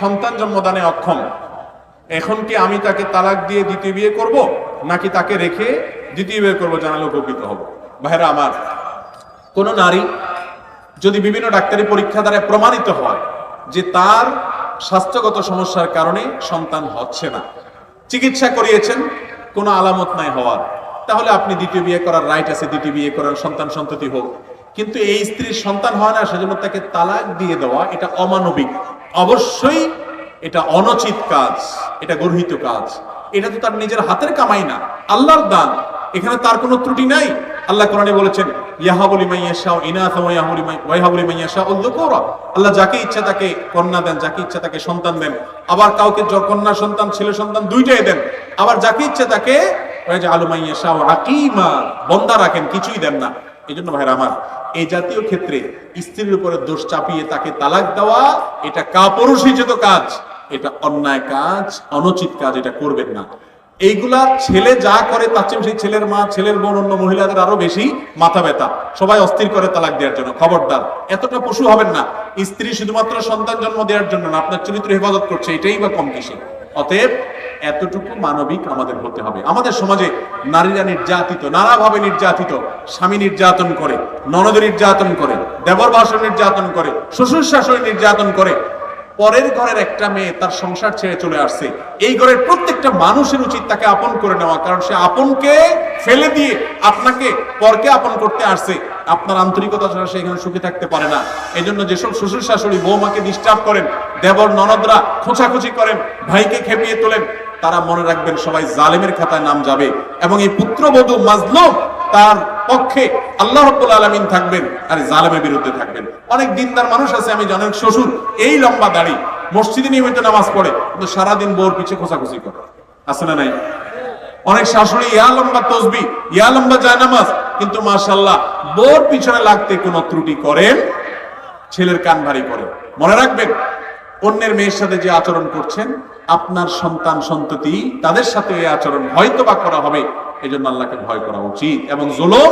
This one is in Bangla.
সন্তান জন্মদানে অক্ষম। এখন কি আমি তাকে তালাক দিয়ে দ্বিতীয় বিয়ে করব, নাকি তাকে রেখে দ্বিতীয় বিয়ে করব, জানালে উপকৃত হব? ভাইরা আমার, কোন নারী যদি বিভিন্ন ডাক্তারি পরীক্ষা দ্বারা প্রমাণিত হয় যে তার স্বাস্থ্যগত সমস্যার কারণে সন্তান হচ্ছে না, চিকিৎসা করিয়েছেন, কোনো আলামত নাই হওয়ার, তাহলে আপনি দ্বিতীয় বিয়ে করার রাইট আছে, দ্বিতীয় বিয়ে করার সন্তান সন্ততি হোক। কিন্তু এই স্ত্রীর সন্তান হয় না, সেজন্য তাকে তালাক দিয়ে দেওয়া, এটা অমানবিক। অবশ্যই এটা অনুচিত কাজ, এটা গর্হিত কাজ। এটা তো তার নিজের হাতের কামাই না, আল্লাহর দান। এখানে তার কোনো ত্রুটি নাই। আল্লাহ কোরআনে বলেছেন ইয়াহাবুলি মাইয়াশা ইনাথা ওয়া ইয়াহাবুলি মাই ওয়াইহাবুলি মাইয়াশা উযকুরা আল্লাহ যাকে ইচ্ছা তাকে কন্যা দেন, যাকে ইচ্ছা তাকে সন্তান দেন। আবার কাউকে কন্যা সন্তান, ছেলে সন্তান দুইটাই দেন। আবার যাকে ইচ্ছা তাকে আলু মাইয়াশা আকিমা বন্দা রাখেন, কিছুই দেন না। এই জন্য ভাইরা আমার এই জাতীয় ক্ষেত্রে স্ত্রীর উপরে দোষ চাপিয়ে তাকে তালাক দেওয়া, এটা কাপুরুষিত কাজ। এটা অন্যায় কাজ, অনুচিত কাজ, এটা করবেন না। এইগুলা ছেলে যা করে তার চেয়ে সেই ছেলের মা, ছেলের বোন, অন্য মহিলাদের আরও বেশি মাথা ব্যথা। সবাই অস্থির করে তালাক দেওয়ার জন্য। খবরদার, এতটা পশু হবেন না। স্ত্রী শুধুমাত্র সন্তান জন্ম দেওয়ার জন্য না, আপনার চরিত্র হেফাজত করছে, এটাই বা কম কিসে অতএব এতটুকু মানবিক আমাদের হতে হবে। আমাদের সমাজে নারীরা নির্যাতিত, নানাভাবে নির্যাতিত, স্বামী নির্যাতন করে, ননদ নির্যাতন করে, দেবর ভাষণ নির্যাতন করে, শ্বশুর শাশুড়ি নির্যাতন করে পরের ঘরের একটা মেয়ে তার সংসার ছেড়ে চলে আসছে। এই ঘরের প্রত্যেকটা মানুষের উচিত তাকে আপন করে নেওয়া, কারণ সে আপনকে ফেলে দিয়ে আপনাকে পরকে আপন করতে আসছে। আপনার আন্তরিকতা ছাড়া সে এখানে সুখে থাকতে পারে না। এই জন্য যেসব শ্বশুর শাশুড়ি বৌমাকে ডিস্টার্ব করেন, দেবর ননদরা খোঁচাখুচি করেন, ভাইকে খেপিয়ে তোলেন, তারা মনে রাখবেন সবাই জালেমের খাতায় নাম যাবে। এবং এই পুত্রবধূ মাজলুম তার পক্ষে আল্লাহ রব্বুল আলমিন থাকবেন, আর জালেমের বিরুদ্ধে থাকবেন। অনেক দিনদার মানুষ আছে, আমি জানেন শ্বশুর এই লম্বা দাড়ি, মসজিদে নিয়মিত নামাজ পড়ে, কিন্তু সারাদিন বোর পিছে খোঁচাখুচি করে। না নাই? অনেক শাশুড়ি, ইয়া লম্বা তসবি, ইয়া লম্বা যায় নামাজ কিন্তু মাশাল্লাহ বোর পিছনে লাগতে কোনো ত্রুটি করেন, ছেলের কান ভারী করে মনে রাখবেন, অন্যের মেয়ের সাথে যে আচরণ করছেন, আপনার সন্তান সন্ততি তাদের সাথে এই আচরণ হয়তো বা করা হবে এই জন্য আল্লাহকে ভয় করা উচিত। এবং জুলুম